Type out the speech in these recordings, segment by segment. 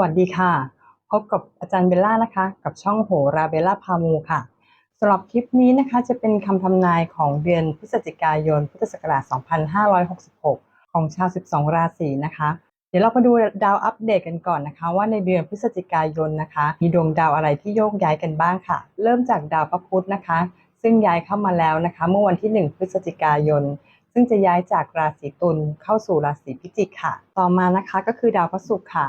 วัสดีค่ะ พบกับอาจารย์เบลล่านะคะ กับช่องโหราเบลล่าพามูค่ะสำหรับคลิปนี้นะคะจะเป็นคำทำนายของเดือนพฤศจิกายน พุทธศักราช 2566 ของชาว 12 ราศีนะคะ เดี๋ยวเรามาดูดาวอัปเดตกันก่อนนะคะ ว่าในเดือนพฤศจิกายนนะคะ มีดวงดาวอะไรที่โยกย้ายกันบ้างค่ะ เริ่มจากดาวพระพุธนะคะ ซึ่งย้ายเข้ามาแล้วนะคะ เมื่อวันที่ 1 พฤศจิกายนซึ่งจะย้ายจากราศีตุลเข้าสู่ราศีพิจิกค่ะ ต่อมานะคะก็คือดาวพระศุกร์ค่ะ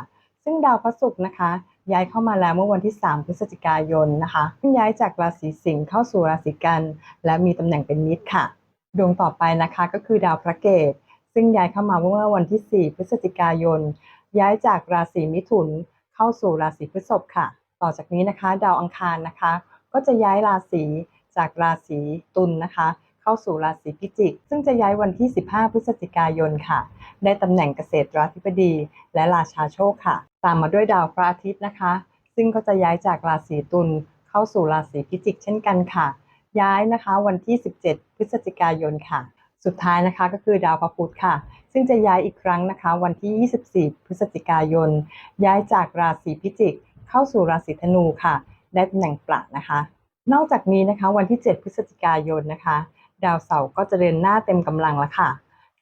ซึ่งดาวพระศุกร์นะคะ ย้ายเข้ามาแล้วเมื่อวันที่ 3 พฤศจิกายนนะคะซึ่งย้ายจากราศีสิงห์เข้าสู่ราศีกัน และมีตำแหน่งเป็นมิตรค่ะ ดวงต่อไปนะคะก็คือดาวพระเกตซึ่งย้ายเข้ามาเมื่อวันที่ 4 พฤศจิกายน ย้ายจากราศีมิถุนเข้าสู่ราศีพฤษภค่ะ ต่อจากนี้นะคะ ดาวอังคารนะคะ ก็จะย้ายราศีจากราศีตุลนะคะ เข้าสู่ราศีพิจิก ซึ่งจะย้ายวันที่ 15 พฤศจิกายนค่ะ ได้ตำแหน่งเกษตราธิบดี และราชาโชคค่ะ ตามมาด้วยดาวพระอาทิตย์นะคะ ซึ่งก็จะย้ายจากราศีตุลเข้าสู่ราศีพิจิก เช่นกันค่ะ ย้ายนะคะวันที่ 17 พฤศจิกายนค่ะ สุดท้ายนะคะก็คือดาวพระพุธค่ะ ซึ่งจะย้ายอีกครั้งนะคะ วันที่ 24 พฤศจิกายน ย้ายจากราศีพิจิก เข้าสู่ราศีธนูค่ะ ได้ตำแหน่งปลันะคะนอกจากนี้นะคะวันที่ 7 พฤศจิกายนนะคะ ดาวเสาร์ก็จะเดินหน้าเต็มกำลังแล้วค่ะ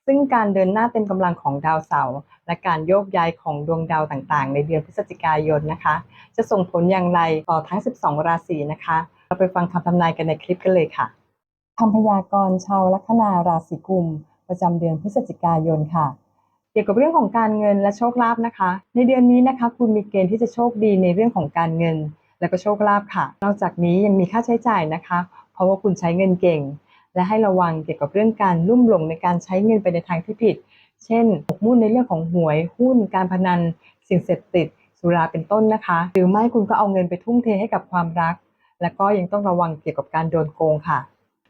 ซึ่งการเดินหน้าเต็มกำลังของดาวเสาร์และการโยกย้ายของดวงดาวต่างๆ ในเดือนพฤศจิกายนนะคะ จะส่งผลอย่างไรต่อทั้ง 12 ราศีนะคะ เราไปฟังคำทำนายกันในคลิปกันเลยค่ะคำพยากรณ์ชาวลัคนาราศีกุม ประจำเดือนพฤศจิกายนค่ะเกี่ยวกับเรื่องของการเงินและโชคลาภนะคะ ในเดือนนี้นะคะคุณมีเกณฑ์ที่จะโชคดีในเรื่องของการเงิน และก็โชคลาภค่ะ นอกจากนี้ยังมีค่าใช้จ่ายนะคะ เพราะว่าคุณใช้เงินเก่ง และให้ระวังเกี่ยวกับเรื่องการลุ่มหลงในการใช้เงินไปในทางที่ผิด เช่นหมกมุ่นในเรื่องของหวย หุ้น การพนัน สิ่งเสพติด สุราเป็นต้นนะคะ หรือไม่คุณก็เอาเงินไปทุ่มเทให้กับความรัก และก็ยังต้องระวังเกี่ยวกับการโดนโกงค่ะ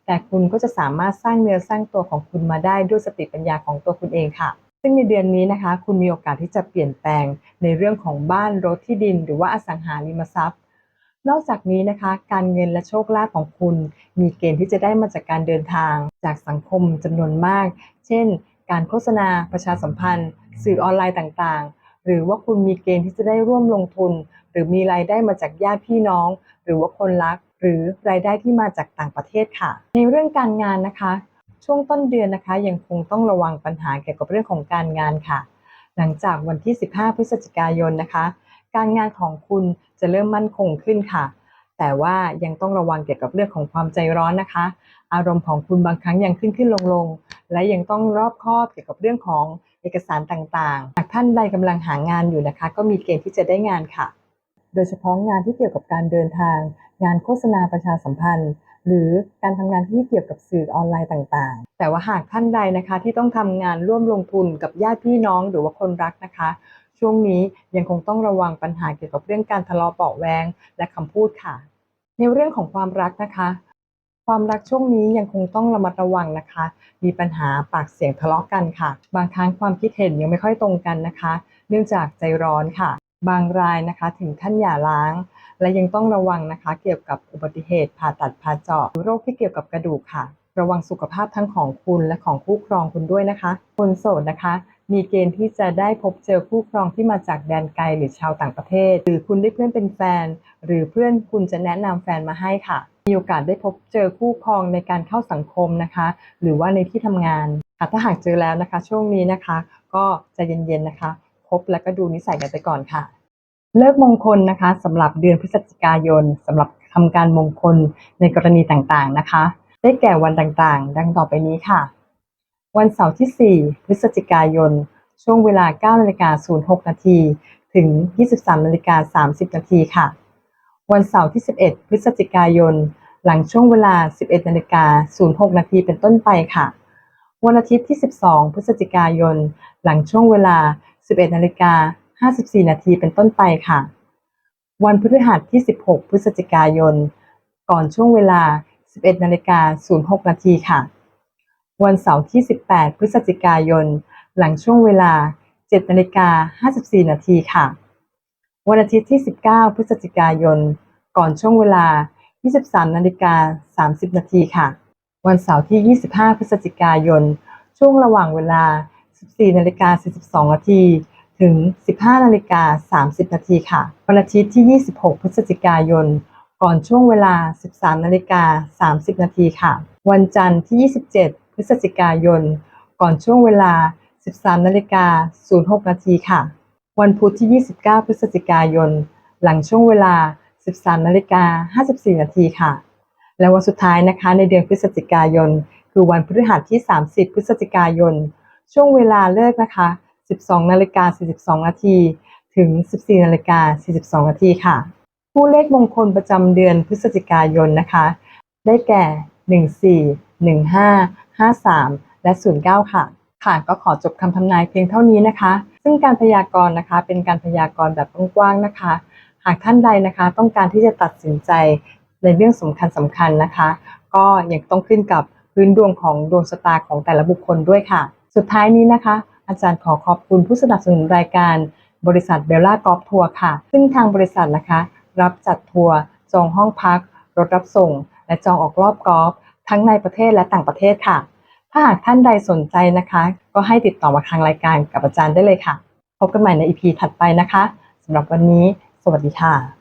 แต่คุณก็จะสามารถสร้างเนื้อสร้างตัวของคุณมาได้ด้วยสติปัญญาของตัวคุณเองค่ะ ซึ่งในเดือนนี้นะคะ คุณมีโอกาสที่จะเปลี่ยนแปลงในเรื่องของบ้านรถที่ดิน หรือว่าอสังหาริมทรัพย์ นอกจากนี้นะคะ การเงินและโชคลาภของคุณ มีเกณฑ์ที่จะได้มาจากการเดินทาง จากสังคมจำนวนมาก เช่น การโฆษณาประชาสัมพันธ์ สื่อออนไลน์ต่างๆ หรือว่าคุณมีเกณฑ์ที่จะได้ร่วมลงทุน หรือมีรายได้มาจากญาติพี่น้อง หรือว่าคนรัก หรือรายได้ที่มาจากต่างประเทศค่ะ ในเรื่องการงานนะคะ ช่วงต้นเดือนนะคะ ยังคงต้องระวังปัญหาเกี่ยวกับเรื่องของการงานค่ะ หลังจากวันที่ 15 พฤศจิกายนนะคะ การงานของคุณจะเริ่มมั่นคงขึ้นค่ะ แต่ว่ายังต้องระวังเกี่ยวกับเรื่องของความใจร้อนนะคะ อารมณ์ของคุณบางครั้งยังขึ้นขึ้นลงลงและยังต้องรอบคอบเกี่ยวกับเรื่องของเอกสารต่างๆ หากท่านใดกำลังหางานอยู่นะคะ ก็มีเกณฑ์ที่จะได้งานค่ะ โดยเฉพาะงานที่เกี่ยวกับการเดินทาง งานโฆษณาประชาสัมพันธ์ หรือการทำงานที่เกี่ยวกับสื่อออนไลน์ต่างๆ แต่ว่าหากท่านใดนะคะที่ต้องทำงานร่วมลงทุนกับญาติพี่น้องหรือว่าคนรักนะคะ ช่วงนี้ยังคงต้องระวังปัญหาเกี่ยวกับเรื่องการทะเลาะเบาะแวงและคำพูดค่ะ ในเรื่องของความรักนะคะ ความรักช่วงนี้ยังคงต้องระมัดระวังนะคะ มีปัญหาปากเสียงทะเลาะกันค่ะ บางครั้งความคิดเห็นยังไม่ค่อยตรงกันนะคะ เนื่องจากใจร้อนค่ะ บางรายนะคะถึงขั้นหย่าร้าง และยังต้องระวังนะคะ เกี่ยวกับอุบัติเหตุผ่าตัดผ่าเจาะหรือโรคที่เกี่ยวกับกระดูกค่ะ ระวังสุขภาพทั้งของคุณและของคู่ครองคุณด้วยนะคะคนโสดนะคะ มีเกณฑ์ที่จะได้พบเจอคู่ครองที่มาจากแดนไกลหรือชาวต่างประเทศ หรือคุณได้เพื่อนเป็นแฟน หรือเพื่อนคุณจะแนะนำแฟนมาให้ค่ะ มีโอกาสได้พบเจอคู่ครองในการเข้าสังคมนะคะ หรือว่าในที่ทำงานค่ะถ้าหากเจอแล้วนะคะ ช่วงนี้นะคะ ก็จะเย็นๆนะคะพบแล้วก็ดูนิสัยกันไปก่อนค่ะ เลิกมงคลนะคะสำหรับเดือนพฤศจิกายนสำหรับทำการมงคลในกรณีต่างๆนะคะ ได้แก่วันต่างๆ ดังต่อไปนี้ค่ะ วันเสาร์ที่ 4 พฤศจิกายน ช่วงเวลา9นาฬิกา06นาทีถึง 23นาฬิกา30นาทีค่ะ วันเสาร์ที่ 11 พฤศจิกายน หลังช่วงเวลา 11นาฬิกา06นาทีเป็นต้นไปค่ะ วันอาทิตย์ที่ 12 พฤศจิกายน หลังช่วงเวลา 11นาฬิกา54นาทีเป็นต้นไปค่ะ วันพฤหัสที่ 16 พฤศจิกายน ก่อนช่วงเวลา 11นาฬิกา06นาทีค่ะ วันเสาร์ที่ 18 พฤศจิกายน หลังช่วงเวลา 7นาฬิกา54 นาทีค่ะ วันอาทิตย์ที่ 19 พฤศจิกายน ก่อนช่วงเวลา 23นาฬิกา30 นาทีค่ะ วันเสาร์ที่ 25 พฤศจิกายน ช่วงระหว่างเวลา 14นาฬิกา42 นาที ถึง 15นาฬิกา30 นาทีค่ะ วันอาทิตย์ที่ 26 พฤศจิกายน ก่อนช่วงเวลา 13นาฬิกา30 นาทีค่ะ วันจันทร์ที่ 27 พฤศจิกายน ก่อนช่วงเวลา 13นาฬิกา06นาทีค่ะ วันพุธที่ 29 พฤศจิกายน หลังช่วงเวลา 13นาฬิกา54นาทีค่ะ และวันสุดท้ายนะคะในเดือนพฤศจิกายน คือวันพฤหัสที่ 30 พฤศจิกายน ช่วงเวลาเลิกนะคะ 12นาฬิกา42นาทีถึง 14นาฬิกา42นาทีค่ะ ผู้เลขมงคลประจำเดือนพฤศจิกายนนะคะ ได้แก่ 14 15 53 และ 09 ค่ะ ค่ะก็ขอจบคำทำนายเพียงเท่านี้นะคะ ซึ่งการพยากรณ์นะคะเป็นการพยากรณ์แบบกว้างๆนะคะ หากท่านใดนะคะต้องการที่จะตัดสินใจในเรื่องสำคัญสำคัญๆนะคะ ก็ยังต้องขึ้นกับพื้นดวงของดวงชะตาของแต่ละบุคคลด้วยค่ะ สุดท้ายนี้นะคะ อาจารย์ขอขอบคุณผู้สนับสนุนรายการบริษัทเบลล่ากอล์ฟทัวร์ค่ะ ซึ่งทางบริษัทนะคะ รับจัดทัวร์จองห้องพัก รถรับส่ง และจองออกรอบกอล์ฟ ทั้งในประเทศและต่างประเทศค่ะ ถ้าหากท่านใดสนใจนะคะ ก็ให้ติดต่อมาทางรายการกับอาจารย์ได้เลยค่ะ พบกันใหม่ในอีพีถัดไปนะคะสำหรับวันนี้ สวัสดีค่ะ